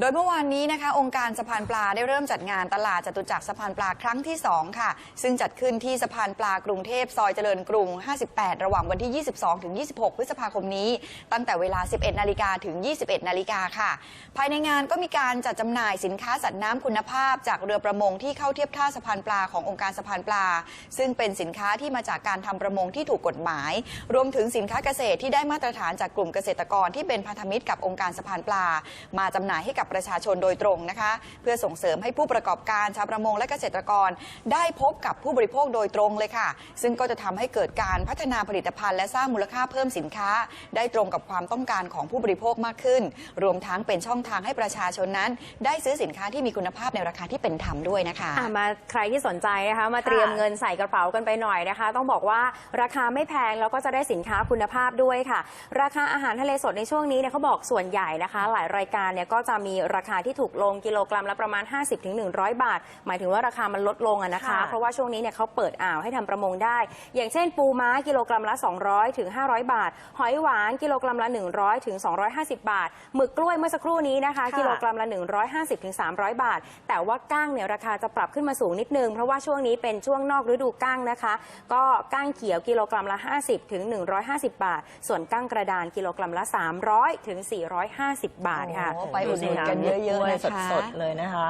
โดยเมื่อวานนี้นะคะ องค์การสะพานปลาได้เริ่มจัดงานตลาดจตุจักรสะพานปลาครั้งที่ 2 ค่ะ ซึ่งจัดขึ้นที่สะพานปลากรุงเทพซอยเจริญกรุง 58 ระหว่างวันที่ 22 ถึง 26 พฤษภาคมนี้ ตั้งแต่เวลา 11 นาฬิกาถึง 21 นาฬิกาค่ะ ภายในงานก็มีการจัดจำหน่ายสินค้าสัตว์น้ำคุณภาพ จากเรือประมงที่เข้าเทียบท่าสะพานปลาขององค์การสะพานปลา ซึ่งเป็นสินค้าที่มาจากการทำประมงที่ถูกกฎหมาย รวมถึงสินค้าเกษตรที่ได้มาตรฐานจากกลุ่มเกษตรกรที่เป็นพันธมิตรกับองค์การสะพานปลา มาจำหน่ายให้กับประชาชนโดยตรงนะคะ เพื่อส่งเสริมให้ผู้ประกอบการชาวประมงและเกษตรกร ได้พบกับผู้บริโภคโดยตรงเลยค่ะ ซึ่งก็จะทำให้เกิดการพัฒนาผลิตภัณฑ์และสร้างมูลค่าเพิ่มสินค้า ได้ตรงกับความต้องการของผู้บริโภคมากขึ้น รวมทั้งเป็นช่องทางให้ประชาชนนั้น ได้ซื้อสินค้าที่มีคุณภาพในราคาที่เป็นธรรมด้วยนะคะอะมาใครที่สนใจนะคะมาเตรียมเงินใส่กระเป๋ากันไปหน่อยนะคะ ต้องบอกว่าราคาไม่แพงแล้วก็จะได้สินค้าคุณภาพด้วยค่ะ ราคาอาหารทะเลสดในช่วงนี้เนี่ยเขาบอกส่วนใหญ่นะคะ หลายรายการเนี่ยก็จะมีราคาที่ถูกลงกิโลกรัมละประมาณ 50-100 บาท หมายถึงว่าราคามันลดลงอะนะคะ ค่ะ เพราะว่าช่วงนี้เนี่ยเขาเปิดอ่าวให้ทำประมงได้ อย่างเช่นปูม้ากิโลกรัมละ 200ถึง500 บาท หอยหวานกิโลกรัมละ 100ถึง250 บาท หมึกกล้วยเมื่อสักครู่นี้นะคะค่ะกิโลกรัมละ 150ถึง300 บาท แต่ว่าก้างเนี่ยราคาจะปรับขึ้นมาสูงนิดนึง เพราะว่าช่วงนี้เป็นช่วงนอกฤดูก้างนะคะ ก็ก้างเขียวกิโลกรัมละ 50ถึง150 บาท ส่วนก้างกระดานกิโลกรัมละ 300ถึง450 บาทค่ะโอ้ไปอุดหนุนกันเยอะๆนะคะสดๆเลยนะคะ